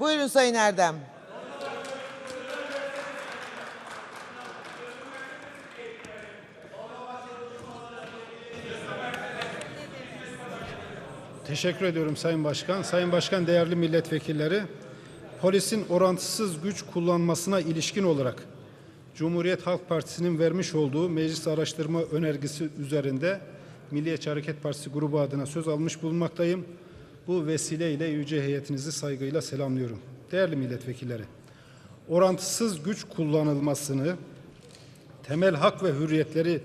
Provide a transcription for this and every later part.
Buyurun Sayın Erdem. Teşekkür ediyorum Sayın Başkan. Sayın Başkan, değerli milletvekilleri, polisin orantısız güç kullanmasına ilişkin olarak Cumhuriyet Halk Partisi'nin vermiş olduğu meclis araştırma önergesi üzerinde Milliyetçi Hareket Partisi grubu adına söz almış bulunmaktayım. Bu vesileyle yüce heyetinizi saygıyla selamlıyorum. Değerli milletvekilleri, orantısız güç kullanılmasını temel hak ve hürriyetleri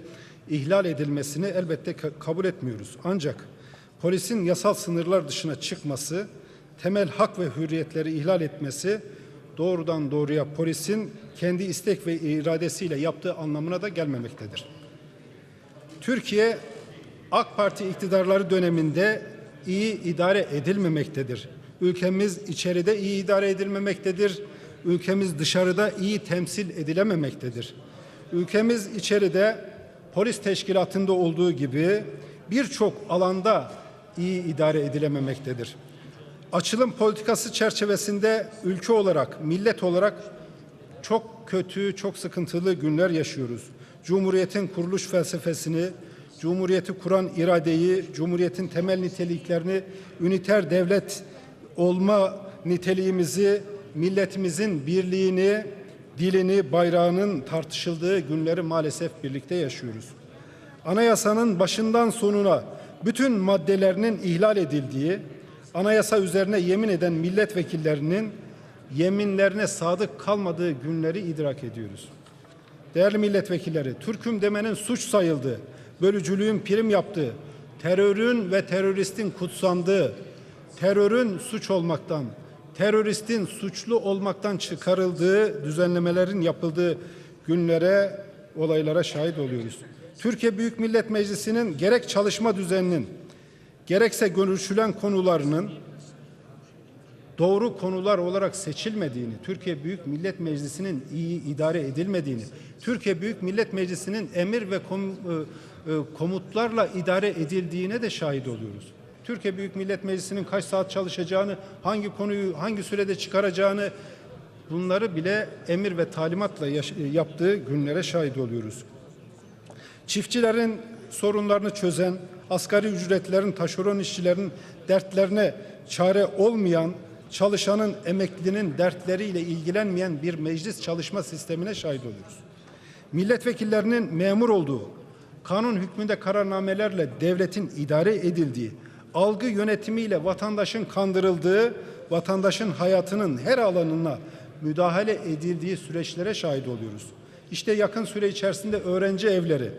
ihlal edilmesini elbette ka- kabul etmiyoruz. Ancak polisin yasal sınırlar dışına çıkması, temel hak ve hürriyetleri ihlal etmesi doğrudan doğruya polisin kendi istek ve iradesiyle yaptığı anlamına da gelmemektedir. Türkiye AK Parti iktidarları döneminde iyi idare edilmemektedir. Ülkemiz içeride iyi idare edilmemektedir. Ülkemiz dışarıda iyi temsil edilememektedir. Ülkemiz içeride polis teşkilatında olduğu gibi birçok alanda iyi idare edilememektedir. Açılım politikası çerçevesinde ülke olarak, millet olarak çok kötü, çok sıkıntılı günler yaşıyoruz. Cumhuriyetin kuruluş felsefesini, Cumhuriyeti kuran iradeyi, Cumhuriyetin temel niteliklerini, üniter devlet olma niteliğimizi, milletimizin birliğini, dilini, bayrağının tartışıldığı günleri maalesef birlikte yaşıyoruz. Anayasanın başından sonuna bütün maddelerinin ihlal edildiği, anayasa üzerine yemin eden milletvekillerinin yeminlerine sadık kalmadığı günleri idrak ediyoruz. Değerli milletvekilleri, Türk'üm demenin suç sayıldığı, bölücülüğün prim yaptığı, terörün ve teröristin kutsandığı, terörün suç olmaktan, teröristin suçlu olmaktan çıkarıldığı düzenlemelerin yapıldığı günlere, olaylara şahit oluyoruz. Türkiye Büyük Millet Meclisi'nin gerek çalışma düzeninin, gerekse görüşülen konularının doğru konular olarak seçilmediğini, Türkiye Büyük Millet Meclisi'nin iyi idare edilmediğini, Türkiye Büyük Millet Meclisi'nin emir ve kom- e, komutlarla idare edildiğine de şahit oluyoruz. Türkiye Büyük Millet Meclisi'nin kaç saat çalışacağını, hangi konuyu hangi sürede çıkaracağını bunları bile emir ve talimatla e, yaptığı günlere şahit oluyoruz. Çiftçilerin sorunlarını çözen, asgari ücretlerin, taşeron işçilerin dertlerine çare olmayan, çalışanın, emeklinin dertleriyle ilgilenmeyen bir meclis çalışma sistemine şahit oluyoruz. Milletvekillerinin memur olduğu, kanun hükmünde kararnamelerle devletin idare edildiği, algı yönetimiyle vatandaşın kandırıldığı, vatandaşın hayatının her alanına müdahale edildiği süreçlere şahit oluyoruz. İşte yakın süre içerisinde öğrenci evleri,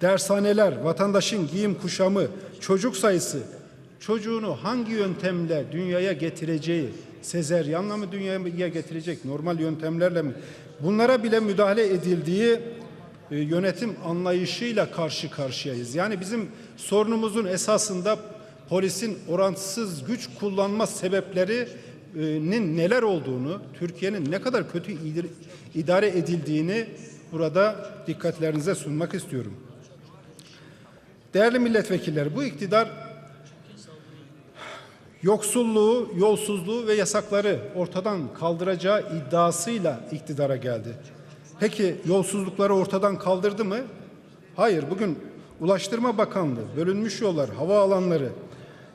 dershaneler, vatandaşın giyim kuşamı, çocuk sayısı, çocuğunu hangi yöntemle dünyaya getireceği, sezeryanla mı dünyaya getirecek, normal yöntemlerle mi? Bunlara bile müdahale edildiği e, yönetim anlayışıyla karşı karşıyayız. Yani bizim sorunumuzun esasında polisin orantısız güç kullanma sebeplerinin neler olduğunu, Türkiye'nin ne kadar kötü idare edildiğini burada dikkatlerinize sunmak istiyorum. Değerli milletvekilleri, bu iktidar yoksulluğu, yolsuzluğu ve yasakları ortadan kaldıracağı iddiasıyla iktidara geldi. Peki yolsuzlukları ortadan kaldırdı mı? Hayır. Bugün Ulaştırma Bakanlığı, bölünmüş yollar, hava alanları,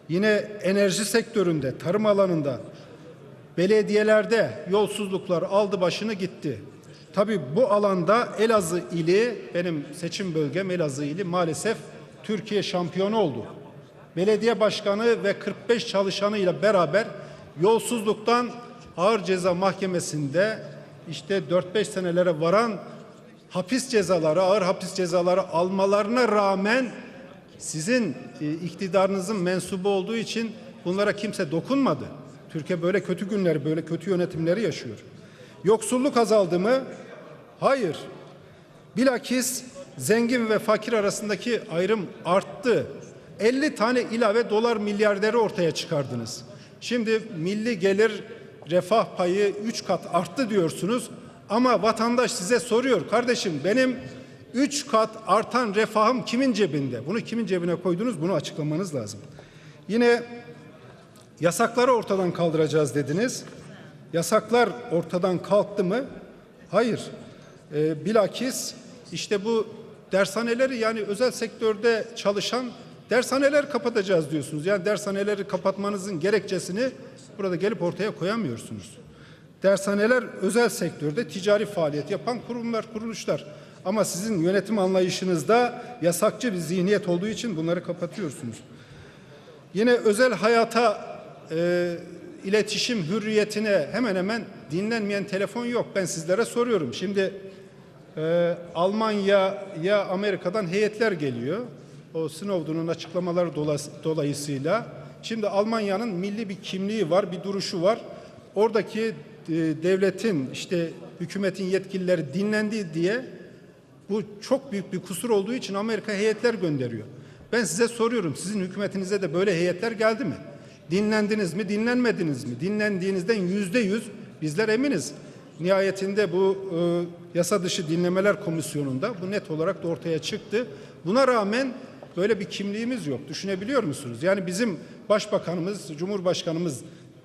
yine enerji sektöründe, tarım alanında, belediyelerde yolsuzluklar aldı başını gitti. Tabii bu alanda Elazığ ili, benim seçim bölgem Elazığ ili maalesef Türkiye şampiyonu oldu. Belediye başkanı ve 45 çalışanıyla beraber yolsuzluktan ağır ceza mahkemesinde işte 4-5 senelere varan hapis cezaları, ağır hapis cezaları almalarına rağmen sizin e, iktidarınızın mensubu olduğu için bunlara kimse dokunmadı. Türkiye böyle kötü günleri, böyle kötü yönetimleri yaşıyor. Yoksulluk azaldı mı? Hayır. Bilakis zengin ve fakir arasındaki ayrım arttı. 50 tane ilave dolar milyarderi ortaya çıkardınız. Şimdi milli gelir refah payı 3 kat arttı diyorsunuz. Ama vatandaş size soruyor kardeşim benim 3 kat artan refahım kimin cebinde? Bunu kimin cebine koydunuz? Bunu açıklamanız lazım. Yine yasakları ortadan kaldıracağız dediniz. Yasaklar ortadan kalktı mı? Hayır. E, bilakis işte bu dershaneleri yani özel sektörde çalışan dershaneler kapatacağız diyorsunuz. Yani dershaneleri kapatmanızın gerekçesini burada gelip ortaya koyamıyorsunuz. Dershaneler özel sektörde ticari faaliyet yapan kurumlar, kuruluşlar. Ama sizin yönetim anlayışınızda yasakçı bir zihniyet olduğu için bunları kapatıyorsunuz. Yine özel hayata, e, iletişim hürriyetine hemen hemen dinlenmeyen telefon yok. Ben sizlere soruyorum. Şimdi e, Almanya ya Amerika'dan heyetler geliyor. O Snowden'un açıklamaları dolayısıyla. Şimdi Almanya'nın milli bir kimliği var, bir duruşu var. Oradaki e, devletin, işte hükümetin yetkilileri dinlendi diye bu çok büyük bir kusur olduğu için Amerika heyetler gönderiyor. Ben size soruyorum, sizin hükümetinize de böyle heyetler geldi mi? Dinlendiniz mi, dinlenmediniz mi? Dinlendiğinizden yüzde yüz bizler eminiz. Nihayetinde bu e, yasa dışı dinlemeler komisyonunda bu net olarak da ortaya çıktı. Buna rağmen böyle bir kimliğimiz yok. Düşünebiliyor musunuz? Yani bizim başbakanımız, cumhurbaşkanımız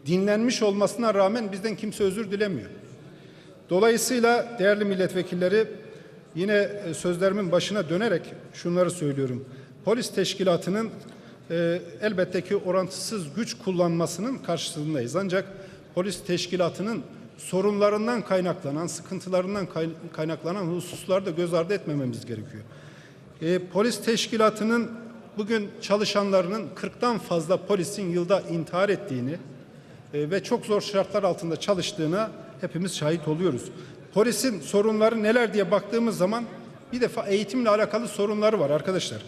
dinlenmiş olmasına rağmen bizden kimse özür dilemiyor. Dolayısıyla değerli milletvekilleri yine e, sözlerimin başına dönerek şunları söylüyorum. Polis teşkilatının e, elbette ki orantısız güç kullanmasının karşısındayız. Ancak polis teşkilatının sorunlarından kaynaklanan, sıkıntılarından kay- kaynaklanan hususları da göz ardı etmememiz gerekiyor. E, polis teşkilatının bugün çalışanlarının 40'tan fazla polisin yılda intihar ettiğini e, ve çok zor şartlar altında çalıştığına hepimiz şahit oluyoruz. Polisin sorunları neler diye baktığımız zaman bir defa eğitimle alakalı sorunları var arkadaşlar.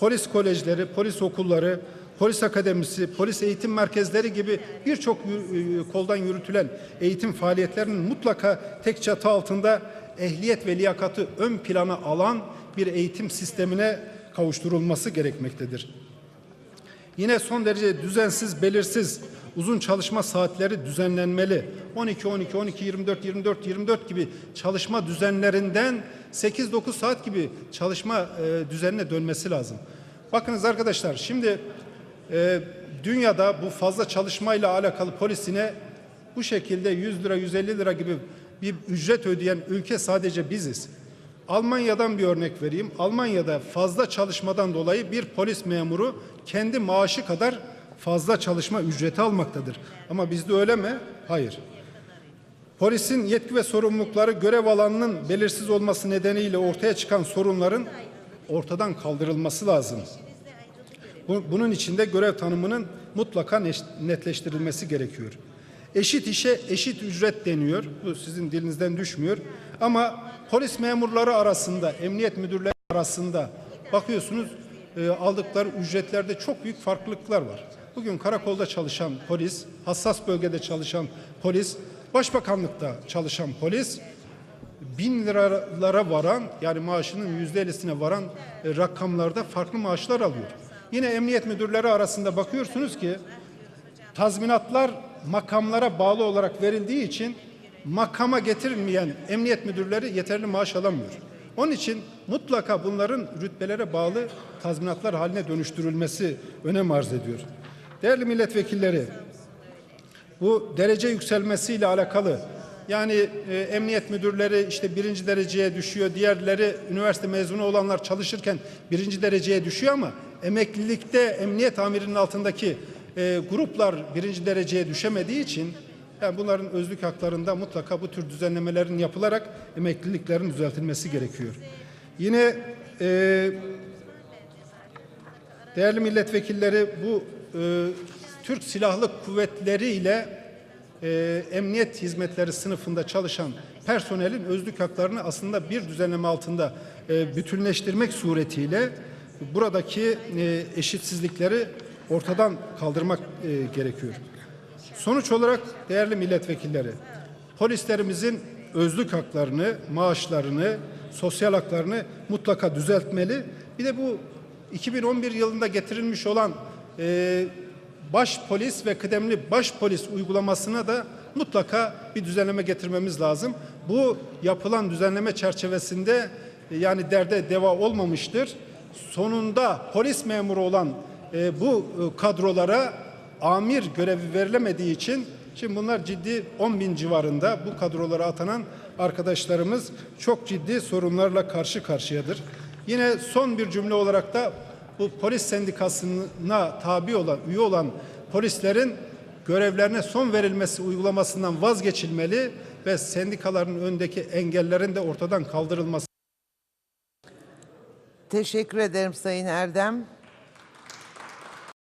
Polis kolejleri, polis okulları, polis akademisi, polis eğitim merkezleri gibi birçok e, koldan yürütülen eğitim faaliyetlerinin mutlaka tek çatı altında ehliyet ve liyakatı ön plana alan bir eğitim sistemine kavuşturulması gerekmektedir. Yine son derece düzensiz, belirsiz, uzun çalışma saatleri düzenlenmeli. 12 12 12 24 24 24 gibi çalışma düzenlerinden 8 9 saat gibi çalışma e, düzenine dönmesi lazım. Bakınız arkadaşlar şimdi e, dünyada bu fazla çalışmayla alakalı polisine bu şekilde 100 lira 150 lira gibi bir ücret ödeyen ülke sadece biziz. Almanya'dan bir örnek vereyim. Almanya'da fazla çalışmadan dolayı bir polis memuru kendi maaşı kadar fazla çalışma ücreti almaktadır. Ama bizde öyle mi? Hayır. Polisin yetki ve sorumlulukları görev alanının belirsiz olması nedeniyle ortaya çıkan sorunların ortadan kaldırılması lazım. Bu- Bunun için de görev tanımının mutlaka netleştirilmesi gerekiyor. Eşit işe eşit ücret deniyor. Bu sizin dilinizden düşmüyor. Ama polis memurları arasında, emniyet müdürleri arasında bakıyorsunuz e, aldıkları ücretlerde çok büyük farklılıklar var. Bugün karakolda çalışan polis, hassas bölgede çalışan polis, başbakanlıkta çalışan polis bin liralara varan yani maaşının yüzde ellisine varan e, rakamlarda farklı maaşlar alıyor. Yine emniyet müdürleri arasında bakıyorsunuz ki tazminatlar makamlara bağlı olarak verildiği için makama getirilmeyen emniyet müdürleri yeterli maaş alamıyor. Onun için mutlaka bunların rütbelere bağlı tazminatlar haline dönüştürülmesi önem arz ediyor. Değerli milletvekilleri, bu derece yükselmesiyle alakalı yani e, emniyet müdürleri işte birinci dereceye düşüyor, diğerleri üniversite mezunu olanlar çalışırken birinci dereceye düşüyor ama emeklilikte emniyet amirinin altındaki e, gruplar birinci dereceye düşemediği için yani bunların özlük haklarında mutlaka bu tür düzenlemelerin yapılarak emekliliklerin düzeltilmesi gerekiyor. Yine e, Değerli milletvekilleri bu e, Türk Silahlı Kuvvetleri ile e, emniyet hizmetleri sınıfında çalışan personelin özlük haklarını aslında bir düzenleme altında e, bütünleştirmek suretiyle buradaki e, eşitsizlikleri ortadan kaldırmak e, gerekiyor. Sonuç olarak değerli milletvekilleri, polislerimizin özlük haklarını, maaşlarını, sosyal haklarını mutlaka düzeltmeli. Bir de bu 2011 yılında getirilmiş olan e, baş polis ve kıdemli baş polis uygulamasına da mutlaka bir düzenleme getirmemiz lazım. Bu yapılan düzenleme çerçevesinde e, yani derde deva olmamıştır. Sonunda polis memuru olan e, bu e, kadrolara amir görevi verilemediği için Şimdi bunlar ciddi 10 bin civarında bu kadrolara atanan arkadaşlarımız çok ciddi sorunlarla karşı karşıyadır. Yine son bir cümle olarak da bu polis sendikasına tabi olan, üye olan polislerin görevlerine son verilmesi uygulamasından vazgeçilmeli ve sendikaların önündeki engellerin de ortadan kaldırılması Teşekkür ederim Sayın Erdem.